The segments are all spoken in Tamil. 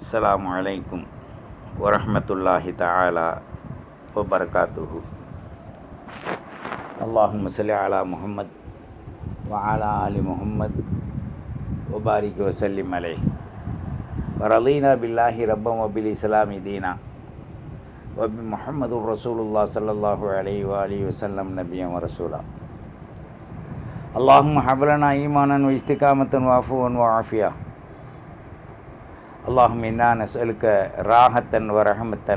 السلام عليكم ورحمة الله تعالى وبركاته. اللهم صل على محمد وعلى آل محمد وبارك وسلم عليه. ورضينا بالله ربا وبالإسلام دينا وبمحمد رسول الله صلى الله عليه وآله وسلم نبيا ورسولا. اللهم حب لنا إيمانا واستقامة وعفوا وعافية. اللهم إنا نسألك راحة ورحمة.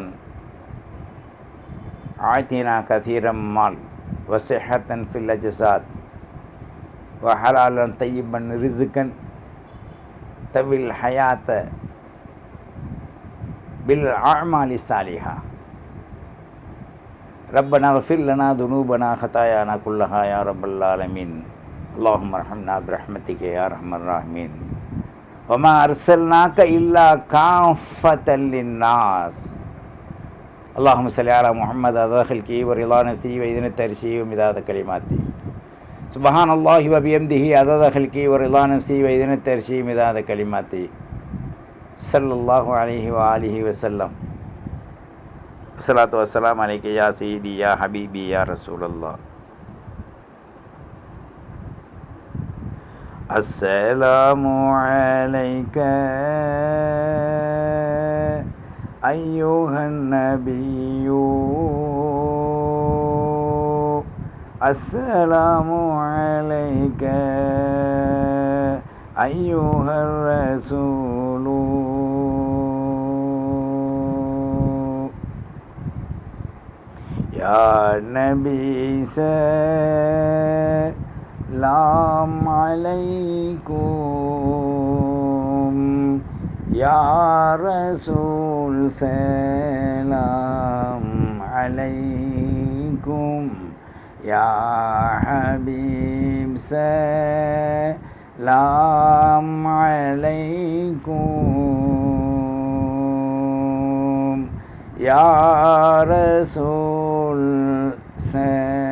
آتنا كثيرا مال وصحة في الأجساد وحلالا طيبا رزقا. طوي الحياة بالأعمال الصالحة. ربنا اغفر لنا ذنوبنا خطايانا كلها يا رب العالمين. اللهم ارحمنا برحمتك يا أرحم الراحمين. وما أرسلناك إلا كافة للناس. اللهم صل على محمد هذا خلقي ورضا نفسي وإذن الترشي ومداد كلماتي سبحان الله وبيمده عدد خلقي ورضا نفسي وإذن الترشي مداد كلماتي صلى الله عليه وآله وسلم. الصلاة والسلام عليك يا سيدي يا حبيبي يا رسول الله. السلام عليك أيها النبي السلام عليك أيها الرسول يا نبي سلام عليكم يا رسول سلام عليكم يا حبيب سلام عليكم يا رسول سلام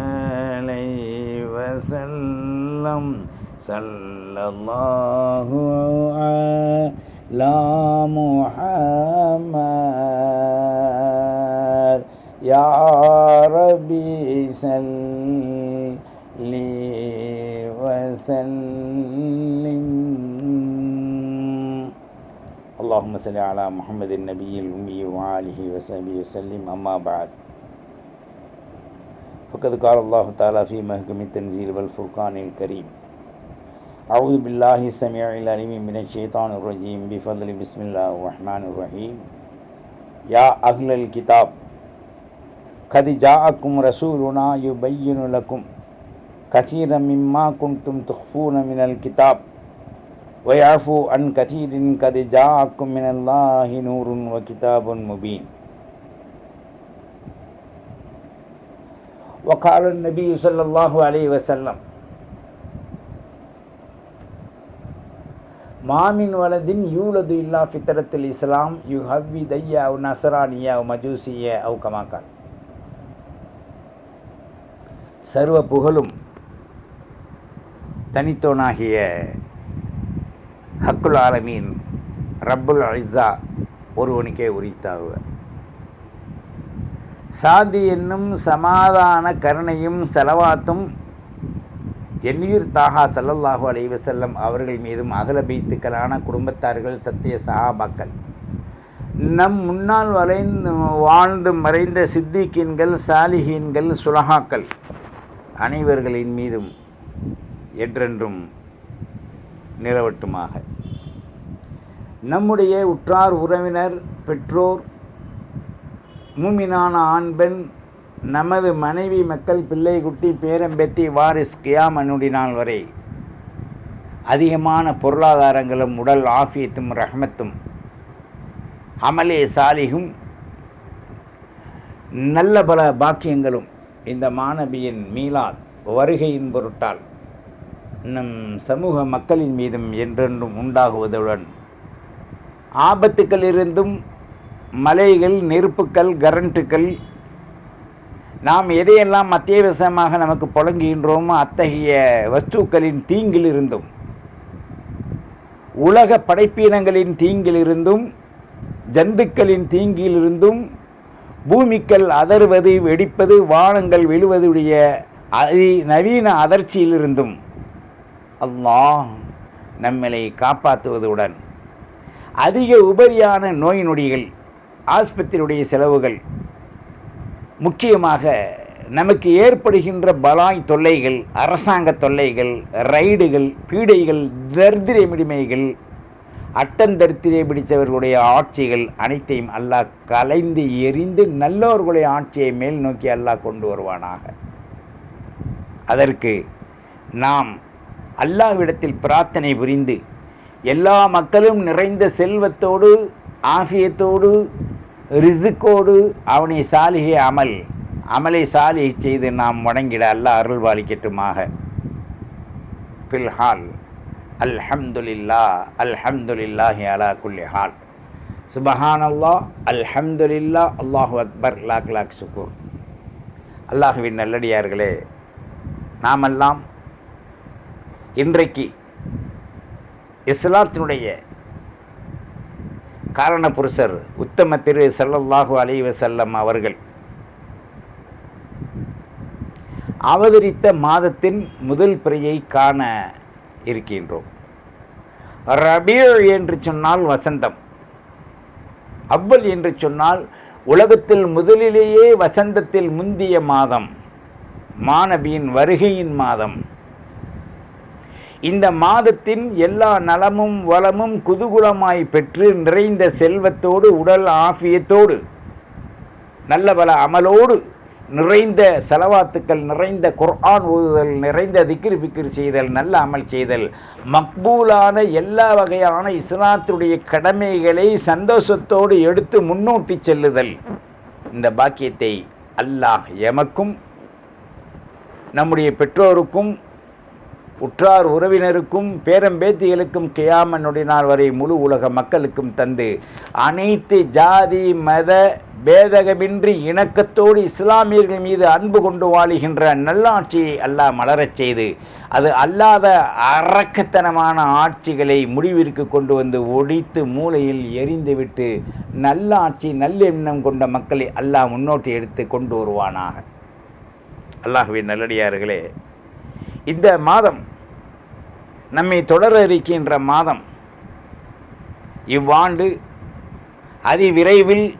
وسلم. صلى الله على محمد. يا ربي صل وسلم. اللهم صل على محمد النبي الأمي وآله وصحبه وسلم. أما بعد. فقد قال الله تعالى في محكم التنزيل والفرقان الكريم. أعوذ بالله السميع العليم من الشيطان الرجيم. بفضل بسم الله الرحمن الرحيم. يا أهل الكتاب قد جاءكم رسولنا يبين لكم كثيرا مما كنتم تخفون من الكتاب ويعفو عن كثير قد جاءكم من الله نور وكتاب مبين. وقال النبي صلى الله عليه وسلم ما من ولد يولد إلا فطرة الإسلام يهوي ديا أو نصرانية أو مجوسية أو كما قال சர்வ புகழும் தனித்தோனாகிய ஹக்குல் ஆலமீன் ரப்புல் ஐசா ஒருவனுக்கே உரித்தாகுவ சாந்தி என்னும் சமாதான கருணையும் செலவாத்தும் எண்ணுயிர் தாகா சல்லல்லாஹு அலைவசல்லம் அவர்கள் மீதும் அகல பைத்துக்களான குடும்பத்தார்கள் சத்திய சஹாபாக்கள் நம் முன்னால் வளைந்து வாழ்ந்து மறைந்த சித்திகீன்கள் சாலிஹீன்கள் சுலஹாக்கள் அனைவர்களின் மீதும் என்றென்றும் நிலவட்டுமாக. நம்முடைய உற்றார் உறவினர் பெற்றோர் மூமினான ஆண் பெண் நமது மனைவி மக்கள் பிள்ளை குட்டி பேரம்பெத்தி வாரிஸ் கியாமனுடி நாள் வரை அதிகமான பொருளாதாரங்களும் உடல் ஆஃபியத்தும் ரஹ்மத்தும் அமலே சாலிகும் நல்ல பல பாக்கியங்களும் இந்த மாணவியின் மீளாத் வருகையின் பொருட்டால் நம் சமூக மக்களின் மீதும் என்றென்றும் உண்டாகுவதுடன் ஆபத்துக்களிலிருந்தும் மலைகள் நெருப்புக்கள் கரண்ட்டுக்கள். நாம் எதையெல்லாம் அத்தியாவசியமாக நமக்கு புழங்குகின்றோமோ அத்தகைய வஸ்துக்களின் தீங்கில் இருந்தும் உலக படைப்பினங்களின் தீங்கிலிருந்தும் ஜந்துக்களின் தீங்கிலிருந்தும் பூமிக்கள் அதறுவது வெடிப்பது வானங்கள் விழுவதுடைய அதி நவீன அதிர்ச்சியிலிருந்தும் அல்லாஹ் நம்மளை காப்பாற்றுவதுடன் அதிக உபரியான நோய் நொடிகள் ஆஸ்பத்திரியுடைய செலவுகள் முக்கியமாக நமக்கு ஏற்படுகின்ற பலாய் தொல்லைகள் அரசாங்க தொல்லைகள் ரைடுகள் பீடைகள் தர்திரமிடிமைகள் அட்டந்தரித்திரை பிடித்தவர்களுடைய ஆட்சிகள் அனைத்தையும் அல்லாஹ் கலைந்து எரிந்து நல்லவர்களுடைய ஆட்சியை மேல் நோக்கி அல்லாஹ் கொண்டு வருவானாக. அதற்கு நாம் அல்லாஹ்விடத்தில் பிரார்த்தனை புரிந்து எல்லா மக்களும் நிறைந்த செல்வத்தோடு ஆஃபியத்தோடு ரிசுக்கோடு அவனை சாலிகை அமல் அமலை சாலிகை செய்து நாம் வணங்கிட அல்லாஹ் அருள்வாளிக்கட்டுமாக. ஃபில்ஹால் அல்ஹம்துலில்லா அல்ஹம்துலில்லாஹி அலா குல்லி ஹால். சுபஹானல்லா அல்ஹம்துலில்லா அல்லாஹு அக்பர் லாக் லாக் சுக்கூர். அல்லாஹுவின் நல்லடியார்களே நாமெல்லாம் இன்றைக்கு இஸ்லாத்தினுடைய காரணபுருஷர் உத்தம திரு செல்லல்லாகு அலைவ செல்லம் அவர்கள் அவதரித்த மாதத்தின் முதல் பிறையை காண இருக்கின்றோம். ரபீழ் என்று சொன்னால் வசந்தம். அவ்வல் என்று சொன்னால் உலகத்தில் முதலிலேயே வசந்தத்தில் முந்திய மாதம் மாணவியின் வருகையின் மாதம். இந்த மாதத்தின் எல்லா நலமும் வளமும் குதூகுலமாய் பெற்று நிறைந்த செல்வத்தோடு உடல் ஆஃபியத்தோடு நல்ல பல அமலோடு நிறைந்த செலவாத்துக்கள் நிறைந்த குர்ஆன் ஓதுதல் நிறைந்த திக்ரு ஃபிக்ர் செய்தல் நல்ல அமல் செய்தல் மக்பூலான எல்லா வகையான இஸ்லாத்துடைய கடமைகளை சந்தோஷத்தோடு எடுத்து முன்னோட்டி செல்லுதல். இந்த பாக்கியத்தை அல்லாஹ் எமக்கும் நம்முடைய பெற்றோருக்கும் உற்றார் உறவினருக்கும் பேரம்பேத்திகளுக்கும் கியாமனுடைய நாள் வரை முழு உலக மக்களுக்கும் தந்து அனைத்து ஜாதி மத பேதகமின்றி இணக்கத்தோடு இஸ்லாமியர்கள் மீது அன்பு கொண்டு வாழுகின்ற நல்லாட்சியை அல்லாஹ் மலரச் செய்து அது அல்லாத அரக்கத்தனமான ஆட்சிகளை முடிவிற்கு கொண்டு வந்து ஒடித்து மூலையில் எரிந்துவிட்டு நல்லாட்சி நல்லெண்ணம் கொண்ட மக்களை அல்லாஹ் முன்னோட்டி எடுத்து கொண்டு வருவானாக. அல்லாஹுவின் நல்லடியார்களே இந்த மாதம் நம்மை தொடர இருக்கின்ற மாதம் இவ்வாண்டு அதிவிரைவில்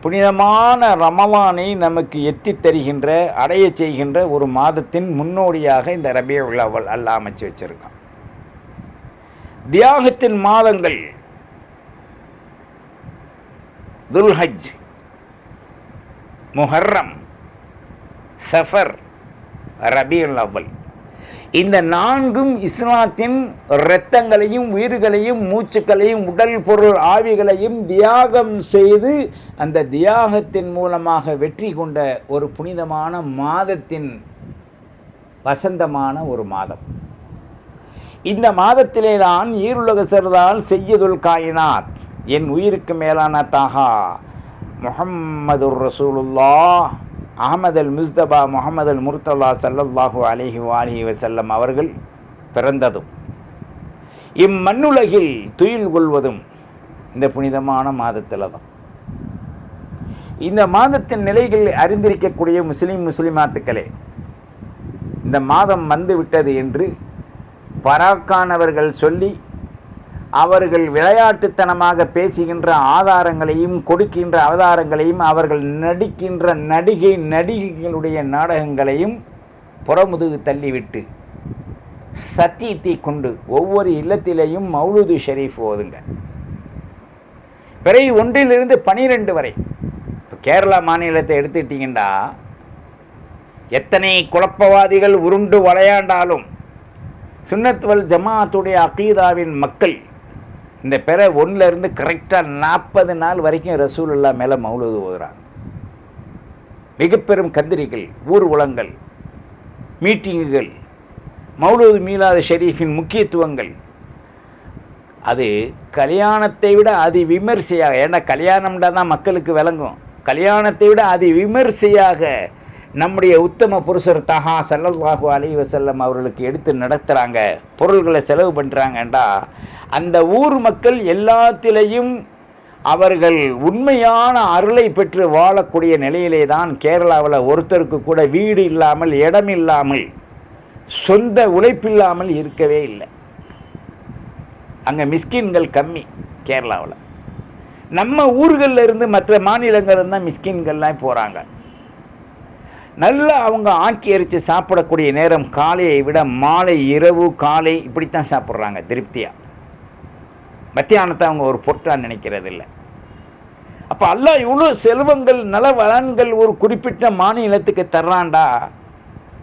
புனிதமான ரமலானை நமக்கு எத்தித் தருகின்ற அடையச் செய்கின்ற ஒரு மாதத்தின் முன்னோடியாக இந்த ரபிய விழாவல் அல்ல அமைச்சு வச்சிருக்கான். தியாகத்தின் மாதங்கள் துல்ஹஜ் முஹர்ரம் சஃபர் ரபியுல் அவ்வல். இந்த நான்கும் இஸ்லாத்தின் இரத்தங்களையும் உயிர்களையும் மூச்சுக்களையும் உடல் பொருள் ஆவிகளையும் தியாகம் செய்து அந்த தியாகத்தின் மூலமாக வெற்றி கொண்ட ஒரு புனிதமான மாதத்தின் வசந்தமான ஒரு மாதம். இந்த மாதத்திலே தான் ஈருலக சிறதால் செய்யதுல் காயினாத் என் உயிருக்கு மேலான தாகா முகம்மது ரசூலுல்லா அகமது அல் முஸ்தபா முகமது அல் முர்தல்லா சல்லல்லாஹு அலிஹி வாலிஹி வசல்லம் அவர்கள் பிறந்ததும் இம்மண்ணுலகில் துயில் கொள்வதும் இந்த புனிதமான மாதத்தில் தான் இந்த மாதத்தின் நிலைகள் அறிந்திருக்கக்கூடிய முஸ்லீம் முஸ்லிமாத்துக்களே இந்த மாதம் வந்து விட்டது என்று பராக்கானவர்கள் சொல்லி அவர்கள் விளையாட்டுத்தனமாக பேசுகின்ற ஆதாரங்களையும் கொடுக்கின்ற அவதாரங்களையும் அவர்கள் நடிக்கின்ற நடிகை நடிகைகளுடைய நாடகங்களையும் புறமுதுகு தள்ளிவிட்டு சத்தியத்தை கொண்டு ஒவ்வொரு இல்லத்திலேயும் மௌலூது ஷெரீஃப் ஓதுங்க. பிறகு ஒன்றிலிருந்து பனிரெண்டு வரை. இப்போ கேரளா மாநிலத்தை எடுத்துக்கிட்டிங்கன்னா எத்தனை குழப்பவாதிகள் உருண்டு விளையாண்டாலும் சுன்னத்வல் ஜமாத்துடைய அகீதாவின் மக்கள் இந்த பிற ஒன்றுலேருந்து கரெக்டாக நாற்பது நாள் வரைக்கும் ரசூலுல்லா மேலே மௌலது ஓதுறாங்க. மிகப்பெரும் கந்திரிகள் ஊர்வலங்கள் மீட்டிங்குகள் மௌலூது மீலாத ஷெரீஃபின் முக்கியத்துவங்கள். அது கல்யாணத்தை விட அதி விமரிசையாக ஏன்னா கல்யாணம்டா தான் மக்களுக்கு விளங்கும். கல்யாணத்தை விட அதி விமரிசையாக நம்முடைய உத்தம புருஷர் தஹா சல்லல்லாஹு அலைவ செல்லம் அவர்களுக்கு எடுத்து நடத்துகிறாங்க பொருள்களை செலவு பண்ணுறாங்கண்டா அந்த ஊர் மக்கள் எல்லாத்திலையும் அவர்கள் உண்மையான அருளை பெற்று வாழக்கூடிய நிலையிலே தான் கேரளாவில் ஒருத்தருக்கு கூட வீடு இல்லாமல் இடம் இல்லாமல் சொந்த உழைப்பில்லாமல் இருக்கவே இல்லை. அங்கே மிஸ்கின்கள் கம்மி கேரளாவில். நம்ம ஊர்களில் இருந்து மற்ற மாநிலங்கள் தான் மிஸ்கின்கள்லாம் போகிறாங்க நல்லா அவங்க ஆக்கி அரித்து சாப்பிடக்கூடிய நேரம் காலையை விட மாலை இரவு காலை இப்படித்தான் சாப்பிட்றாங்க திருப்தியாக மத்தியானத்தை அவங்க ஒரு பொருட்டாக நினைக்கிறது இல்லை அப்போ அல்லா இவ்வளோ செல்வங்கள் நல வளன்கள் ஒரு குறிப்பிட்ட மாநிலத்துக்கு தர்றான்டா.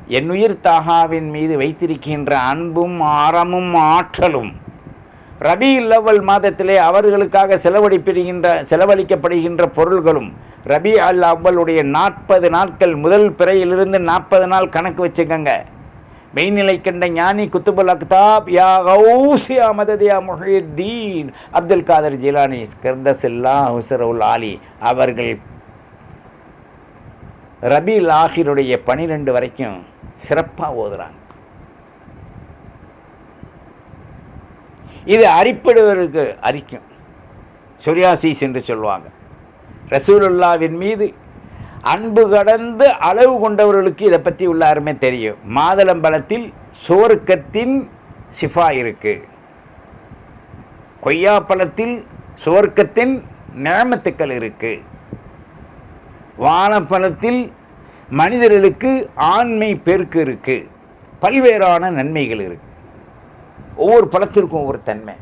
என்னுயிர் தாகாவின் மீது வைத்திருக்கின்ற அன்பும் ஆரமும் ஆற்றலும் ரபி லவல் மாதத்திலே அவர்களுக்காக செலவழிப்பிடுகின்ற செலவழிக்கப்படுகின்ற பொருள்களும் ரபி அல் அவ்வளுடைய நாற்பது நாட்கள் முதல் பிறையிலிருந்து நாற்பது நாள் கணக்கு வச்சுக்கோங்க. மெய்நிலை கண்ட ஞானி குத்துபுல் அக்தாப் யா கௌசி மததியா யா அப்துல் காதர் ஜிலானி ஸ்கர்தசில்லா ஹுசரவுல் ஆலி அவர்கள் ரபி லாஹிருடைய பனிரெண்டு வரைக்கும் சிறப்பாக ஓதுறாங்க. இது அரிப்படுவதற்கு அரிக்கும். சொரியாசிஸ் என்று சொல்லுவாங்க. ரசூலுல்லாவின் மீது அன்பு கடந்து அளவு கொண்டவர்களுக்கு இதை பற்றி உள்ளாருமே தெரியும். மாதளம்பழத்தில் சோர்க்கத்தின் சிஃபா இருக்குது கொய்யாப்பழத்தில் சோர்க்கத்தின் நிழமத்துக்கள் இருக்குது வாழைப்பழத்தில் மனிதர்களுக்கு ஆண்மை பெருக்கு இருக்குது பல்வேறான நன்மைகள் இருக்குது ஒவ்வொரு பழத்திற்கும் ஒவ்வொரு தன்மை.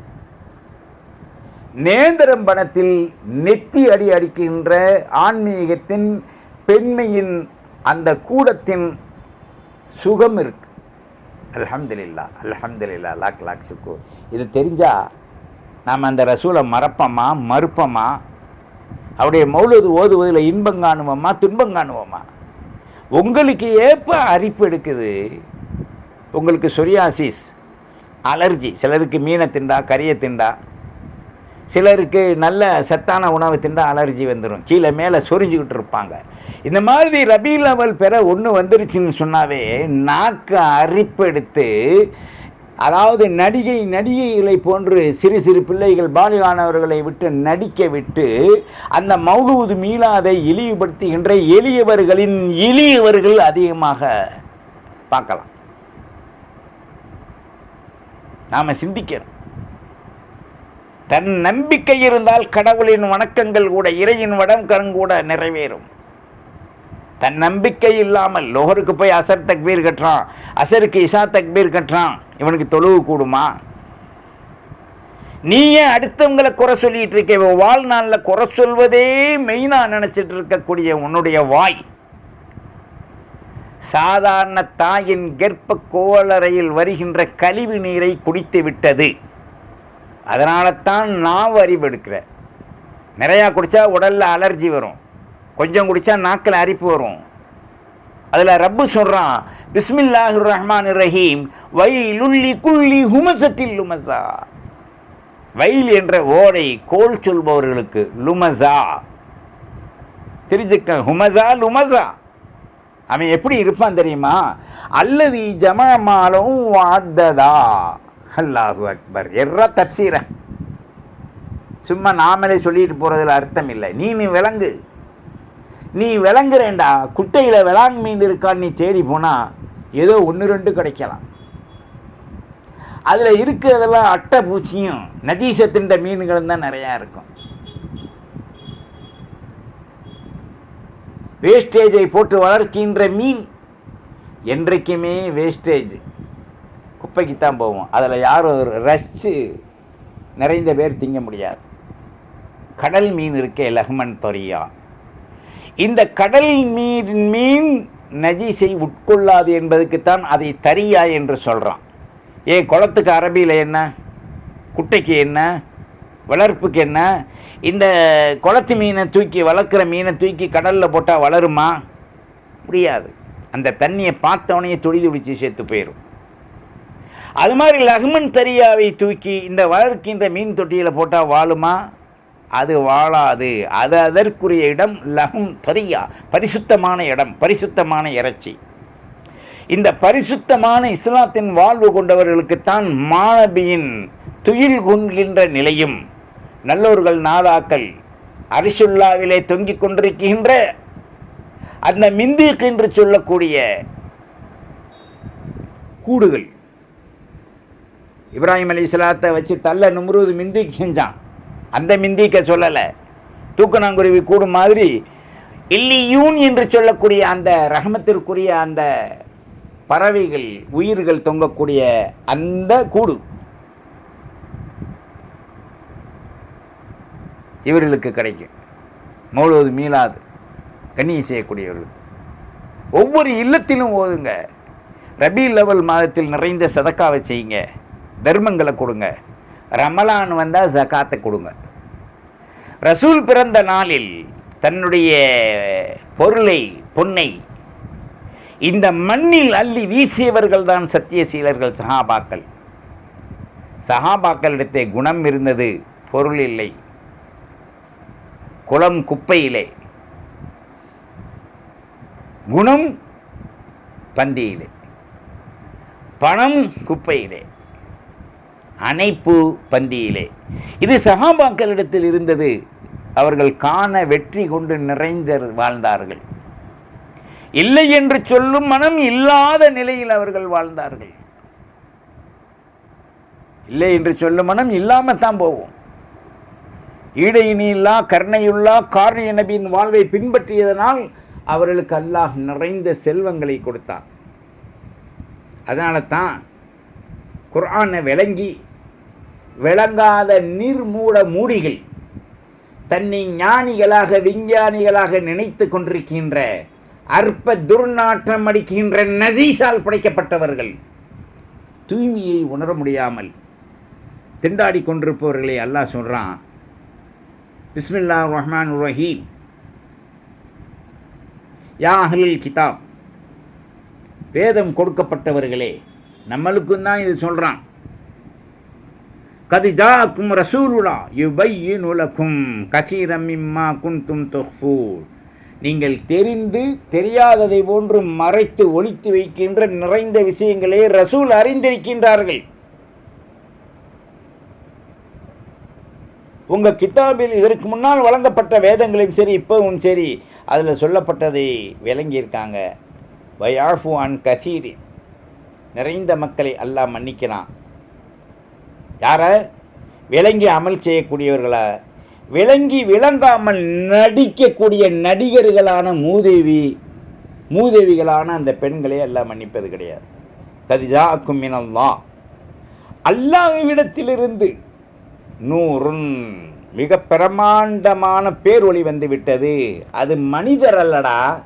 நேந்திரம் பணத்தில் நெத்தி அடி அடிக்கின்ற ஆன்மீகத்தின் பெண்மையின் அந்த கூடத்தின் சுகம் இருக்கு. அல்ஹம்துலில்லா அலமதுல்லா லாக் லாக் சுக்கு. இது தெரிஞ்சால் நாம் அந்த ரசூலை மறப்போமா மறுப்போமா? அவருடைய மௌலது ஓதுவதில் இன்பம் காணுவோமா துன்பம் காணுவோமா? உங்களுக்கு ஏப்ப அரிப்பு எடுக்குது. உங்களுக்கு சொரியாசிஸ். அலர்ஜி. சிலருக்கு மீனை திண்டா கறியை திண்டா சிலருக்கு நல்ல சத்தான உணவு திண்டா அலர்ஜி வந்துடும் கீழே மேலே சொரிஞ்சுக்கிட்டு இருப்பாங்க. இந்த மாதிரி ரபி லெவல் பெற ஒன்று வந்துருச்சுன்னு சொன்னாவே நாக்கு அரிப்பெடுத்து அதாவது நடிகை நடிகைகளை போன்று சிறு சிறு பிள்ளைகள் பாலிகானவர்களை விட்டு நடிக்க விட்டு அந்த மௌலூது மீளாதை இழிவுபடுத்துகின்ற எளியவர்களின் எளியவர்கள் அதிகமாக பார்க்கலாம். நாம் சிந்திக்கணும். தன் நம்பிக்கை இருந்தால் கடவுளின் வணக்கங்கள் கூட இறையின் வடம் கூட நிறைவேறும். தன் நம்பிக்கை இல்லாமல் லோகருக்கு போய் அசர் தக்பீர் கட்டுறான் அசருக்கு இசா தக்பீர் கட்டுறான் இவனுக்கு தொழுவு கூடுமா? நீ ஏன் அடுத்தவங்களை குறை சொல்லிட்டு இருக்க? இவன் வாழ்நாளில் குறை சொல்வதே மெயினாக நினச்சிட்டு இருக்கக்கூடிய உன்னுடைய வாய். சாதாரண தாயின் கர்ப்ப கோளறையில் வருகின்ற கழிவு நீரை குடித்து விட்டது. அதனால தான் நான் அறிவெடுக்கிற. நிறையா குடித்தா உடலில் அலர்ஜி வரும். கொஞ்சம் குடித்தா நாக்கில் அரிப்பு வரும். அதில் ரப்பு சொல்கிறான் பிஸ்மில்லாஹு ரஹ்மான் ரஹீம் வயலுள்ளி குள்ளி ஹுமசத்தில் லுமசா வயல் என்ற ஓடை கோல் சொல்பவர்களுக்கு லுமசா தெரிஞ்சுக்க ஹுமசா லுமசா அவன் எப்படி இருப்பான் தெரியுமா? அல்லது ஜமமாலும் வாத்ததா. அல்லாஹு அக்பர். எர்ரா தப்சீர. சும்மா நாமளே சொல்லிட்டு போகிறதுல அர்த்தம் இல்லை. நீ நீ விளங்கு நீ விளங்குறேண்டா குட்டையில் விளாங் மீன் இருக்கான்னு நீ தேடி போனால் ஏதோ ஒன்று ரெண்டு கிடைக்கலாம். அதில் இருக்கிறதெல்லாம் அட்டை பூச்சியும் நதீசத்தின்ற மீன்களும் தான் நிறையா இருக்கும். வேஸ்டேஜை போட்டு வளர்க்கின்ற மீன் என்றைக்குமே வேஸ்டேஜ் குப்பைக்கு தான் போவோம். அதில் யாரும் ரசித்து நிறைந்த பேர் திங்க முடியாது. கடல் மீன் இருக்கே லஹ்மன் தொரியா. இந்த கடல் மீன் மீன் நஜீஸை உட்கொள்ளாது என்பதுக்குத்தான் அதை தரியா என்று சொல்கிறான் ஏன் குளத்துக்கு அரபியில் என்ன? குட்டைக்கு என்ன? வளர்ப்புக்கு என்ன? இந்த குளத்து மீனை தூக்கி வளர்க்குற மீனை தூக்கி கடலில் போட்டால் வளருமா? முடியாது. அந்த தண்ணியை பார்த்தவனையே துடி துடித்து சேர்த்து போயிடும் அது மாதிரி லஹ்மன் தரியாவை தூக்கி இந்த வளர்க்கின்ற மீன் தொட்டியில் போட்டால் வாழுமா? அது வாழாது. அது அதற்குரிய இடம் லகும் தரியா. பரிசுத்தமான இடம் பரிசுத்தமான இறைச்சி. இந்த பரிசுத்தமான இஸ்லாத்தின் வாழ்வு கொண்டவர்களுக்குத்தான் மாணபியின் துயில் கொள்கின்ற நிலையும். நல்லோர்கள் நாதாக்கள் அரிசுல்லாவிலே தொங்கிக் கொண்டிருக்கின்ற அந்த மிந்திக் என்று சொல்லக்கூடிய கூடுகள். இப்ராஹிம் அலி இஸ்லாத்தை வச்சு தள்ள நும்ருது மிந்திக்கு செஞ்சான். அந்த மிந்திக்க சொல்லலை. தூக்கணாங்குருவி கூடு மாதிரி இல்லியூன் என்று சொல்லக்கூடிய அந்த ரஹமத்திற்குரிய அந்த பறவைகள் உயிர்கள் தொங்கக்கூடிய அந்த கூடு. இவர்களுக்கு கிடைக்கும். மௌலவது மீளாது கண்ணியை செய்யக்கூடியவர்கள் ஒவ்வொரு இல்லத்திலும் ஓதுங்க. ரபி லெவல் மாதத்தில் நிறைந்த சதக்காவை செய்யுங்க. தர்மங்களை கொடுங்க. ரமலான் வந்தால் ஜக்காத்தை கொடுங்க. ரசூல் பிறந்த நாளில் தன்னுடைய பொருளை பொன்னை இந்த மண்ணில் அள்ளி வீசியவர்கள் தான் சத்தியசீலர்கள் சஹாபாக்கள். சஹாபாக்களிடத்தே குணம் இருந்தது பொருள் இல்லை. குளம் குப்பையிலே. குணம் பந்தியிலே. பணம் குப்பையிலே. அணைப்பு பந்தியிலே. இது சகாபாக்களிடத்தில் இருந்தது. அவர்கள் காண வெற்றி கொண்டு நிறைந்த வாழ்ந்தார்கள். இல்லை என்று சொல்லும் மனம் இல்லாத நிலையில் அவர்கள் வாழ்ந்தார்கள். இல்லை என்று சொல்லும் மனம் இல்லாமல் தான் போவோம் ஈடையினில்லா கருணையுள்ளா காரிய நபியின் வாழ்வை பின்பற்றியதனால் அவர்களுக்கு அல்லாஹ் நிறைந்த செல்வங்களை கொடுத்தான். அதனால தான் குர்ஆனை விளங்கி விளங்காத நீர்மூட மூடிகள் தன்னை ஞானிகளாக விஞ்ஞானிகளாக நினைத்து கொண்டிருக்கின்ற அற்ப துர்நாற்றம் அடிக்கின்ற நசீசால் படைக்கப்பட்டவர்கள் தூய்மையை உணர முடியாமல் திண்டாடி கொண்டிருப்பவர்களை அல்லாஹ் சொல்கிறான் பிஸ்மில்லா ரஹ்மான் ரஹீம் யா அஹ்லில் கிதாப் வேதம் கொடுக்கப்பட்டவர்களே நம்மளுக்கும் தான் இது சொல்கிறான் கதி ஜாக்கும் ரசூலுலா யுபையின் உலக்கும் கசீரம் இம்மா குன்தும் தொஃபூர் நீங்கள் தெரிந்து தெரியாததை போன்று மறைத்து ஒழித்து வைக்கின்ற நிறைந்த விஷயங்களே ரசூல் அறிந்திருக்கின்றார்கள். உங்கள் கித்தாபில் இதற்கு முன்னால் வழங்கப்பட்ட வேதங்களையும் சரி இப்பவும் சரி அதில் சொல்லப்பட்டதை விளங்கியிருக்காங்க. வயாஃபு அன் கசீரி. நிறைந்த மக்களை அல்லாஹ் மன்னிக்கிறான். யாரை? விளங்கி அமல் செய்யக்கூடியவர்களா? விளங்கி விளங்காமல் நடிக்கக்கூடிய நடிகர்களான மூதேவி மூதேவிகளான அந்த பெண்களை எல்லாம் மன்னிப்பது கிடையாது. கதிஜா அக்குமினல்லாம் அல்லாஹ்விடத்திலிருந்து நூறுன். மிக பிரமாண்டமான பேரொளி வந்து வந்துவிட்டது. அது மனிதர் அல்லடா.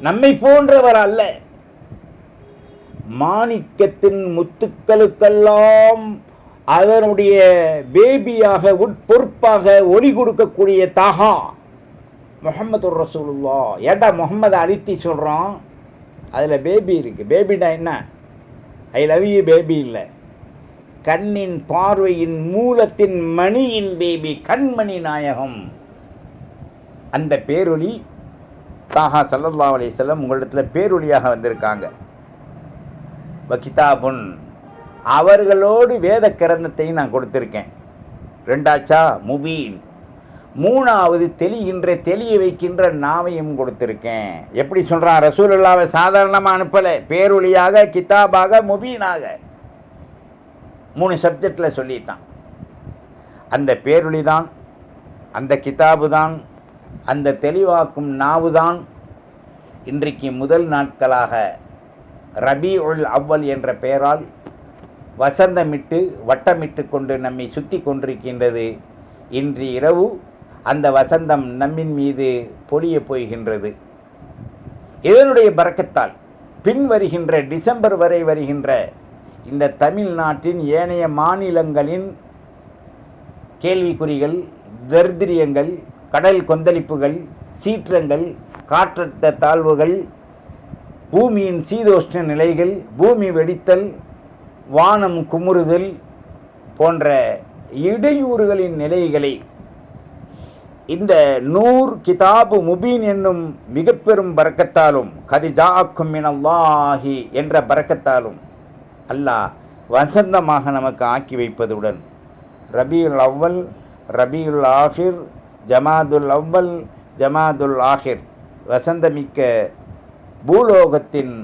நம்மை போன்றவர் அல்ல. மாணிக்கத்தின் முத்துக்களுக்கெல்லாம் அதனுடைய பேபியாக உட்பொறுப்பாக ஒளி கொடுக்கக்கூடிய தாகா முகமது ரசூலுல்லா ஏட்டா முகமது அரித்தி சொல்கிறோம் அதில் பேபி இருக்குது பேபினா என்ன? ஐ லவ் யூ பேபி இல்லை. கண்ணின் பார்வையின் மூலத்தின் மணியின் பேபி கண்மணி நாயகம். அந்த பேரொளி தாஹா சல்லல்லா அலையம் உங்களிடத்தில் பேரொளியாக வந்திருக்காங்க. வகிதாபுன் அவர்களோடு வேத கிரந்தத்தையும் நான் கொடுத்துருக்கேன். ரெண்டாச்சா? முபீன். மூணாவது தெளிகின்ற தெளிய வைக்கின்ற நாவையும் கொடுத்துருக்கேன். எப்படி சொல்கிறான் ரசூலுல்லாவை சாதாரணமாக அனுப்பலை. பேரொழியாக கிதாபாக முபீனாக. மூணு சப்ஜெக்டில் சொல்லிட்டான். அந்த பேரொழி தான் அந்த கிதாபு தான் அந்த தெளிவாக்கும் நாவு தான் இன்றைக்கு முதல் நாட்களாக ரபி உல் அவ்வல் என்ற பெயரால் வசந்தமிட்டு வட்டமிட்டு கொண்டு நம்மை சுற்றி கொண்டிருக்கின்றது. இன்று இரவு அந்த வசந்தம் நம்மின் மீது பொழிய போகின்றது. இதனுடைய பறக்கத்தால் பின் வருகின்ற டிசம்பர் வரை வருகின்ற இந்த தமிழ்நாட்டின் ஏனைய மாநிலங்களின் கேள்விக்குறிகள் தர்திரியங்கள் கடல் கொந்தளிப்புகள் சீற்றங்கள் காற்றட்ட தாழ்வுகள் பூமியின் சீதோஷ்ண நிலைகள் பூமி வெடித்தல் வானம் குமுறுதல் போன்ற இடையூறுகளின் நிலைகளை இந்த நூர் கிதாபு முபீன் என்னும் மிக பெரும் பறக்கத்தாலும் கதிஜாக்கும் மினல்லாஹி என்ற பறக்கத்தாலும் அல்லாஹ் வசந்தமாக நமக்கு ஆக்கி வைப்பதுடன் ரபியுல் அவ்வல் ரபியுல் ஆஹிர் ஜமாதுல் அவ்வல் ஜமாதுல் ஆஹிர் வசந்தமிக்க பூலோகத்தின்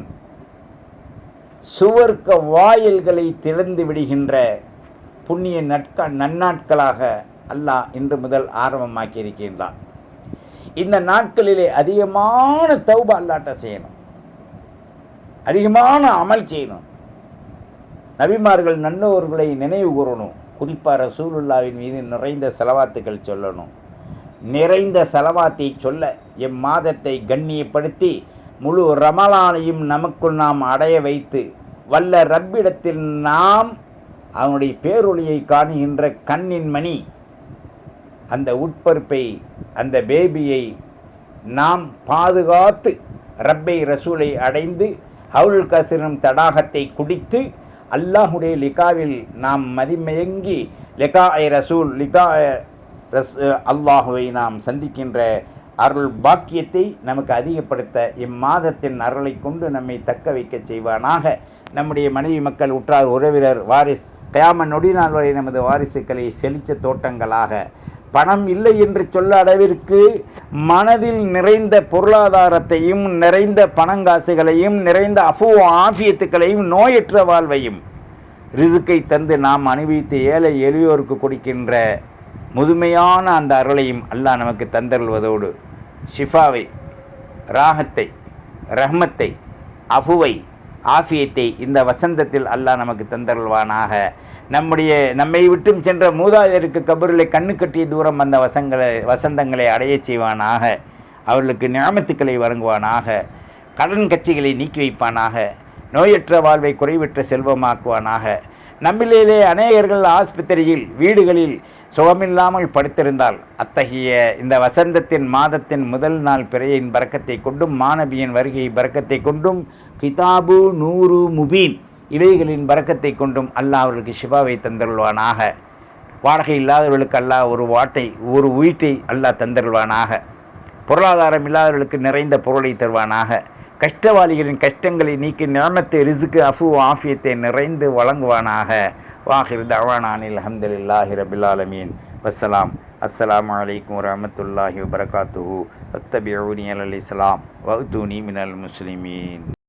சுவர்க்க வாயில்களை திறந்து விடுகின்ற புண்ணிய நட்க நன்னாட்களாக அல்லாஹ் இன்று முதல் ஆரம்பமாக்கியிருக்கின்றான். இந்த நாட்களிலே அதிகமான தௌபா அல்லாட்ட செய்யணும். அதிகமான அமல் செய்யணும். நபிமார்கள் நல்லவர்களை நினைவு கூறணும். குறிப்பாக ரசூலுல்லாவின் மீது நிறைந்த செலவாத்துக்கள் சொல்லணும். நிறைந்த செலவாத்தை சொல்ல எம் மாதத்தை கண்ணியப்படுத்தி முழு ரமலானையும் நமக்குள் நாம் அடைய வைத்து வல்ல ரப்பிடத்தில் நாம் அவனுடைய பேரொழியை காணுகின்ற கண்ணின் மணி அந்த உட்பருப்பை அந்த பேபியை நாம் பாதுகாத்து ரப்பை ரசூலை அடைந்து ஹவுல் கசிரும் தடாகத்தை குடித்து அல்லாஹுடைய லிகாவில் நாம் மதிமயங்கி லிகா ஐ ரசூல் லிகா ரஸ் அல்லாஹுவை நாம் சந்திக்கின்ற அருள் பாக்கியத்தை நமக்கு அதிகப்படுத்த இம்மாதத்தின் அருளை கொண்டு நம்மை தக்க வைக்க செய்வானாக. நம்முடைய மனைவி மக்கள் உற்றார் உறவினர் வாரிஸ் கயாம நொடி நாள் வரை நமது வாரிசுக்களை செழிச்ச தோட்டங்களாக பணம் இல்லை என்று சொல்ல அளவிற்கு மனதில் நிறைந்த பொருளாதாரத்தையும் நிறைந்த பணங்காசுகளையும் நிறைந்த அஃபோ ஆஃபியத்துக்களையும் நோயற்ற வாழ்வையும் ரிசுக்கை தந்து நாம் அனுபவித்து ஏழை எளியோருக்கு கொடுக்கின்ற முதுமையான அந்த அருளையும் அல்லாஹ் நமக்கு தந்தருள்வதோடு ஷிஃபாவை ராகத்தை ரஹ்மத்தை அஃபுவை ஆஃபியத்தை இந்த வசந்தத்தில் அல்லாஹ் நமக்கு தந்தருள்வானாக. நம்முடைய நம்மை விட்டும் சென்ற மூதாதையருக்கு கபூரிலே கண்ணு கட்டிய தூரம் அந்த வசங்களை வசந்தங்களை அடையச் செய்வானாக. அவர்களுக்கு ஞாபத்துக்களை வழங்குவானாக. கடன் கட்சிகளை நீக்கி வைப்பானாக. நோயற்ற வாழ்வை குறைவற்ற செல்வமாக்குவானாக. நம்மிலே அநேகர்கள் ஆஸ்பத்திரியில் வீடுகளில் சுகமில்லாமல் படுத்திருந்தால் அத்தகைய இந்த வசந்தத்தின் மாதத்தின் முதல் நாள் பிறையின் பறக்கத்தை கொண்டும் மாணவியின் வருகையின் பறக்கத்தை கொண்டும் கிதாபு நூறு முபீன். இவைகளின் பறக்கத்தை கொண்டும் அல்லாஹ் அவர்களுக்கு சிவாவை தந்தருள்வானாக. வாடகை இல்லாதவர்களுக்கு அல்லாஹ் ஒரு வாட்டை ஒரு வீட்டை அல்லாஹ் தந்தருள்வானாக. பொருளாதாரம் இல்லாதவர்களுக்கு நிறைந்த பொருளை தருவானாக. கஷ்டவாளிகளின் கஷ்டங்களை நீக்கி நிலமத்தை ரிசுக்கு அஃபு ஆஃபியத்தை நிறைந்து வழங்குவானாக. வாஹிர் தவானானில் அஹமதுல்லாஹி ரபிலாலமீன் வசலாம் அஸ்லாம் அலைக்கும் வரமத்துல்லாஹி வபரகாத்துஹு. வத்தபியூனி அல் இஸ்லாம். வஹ்தூனி மினல் முஸ்லிமீன்.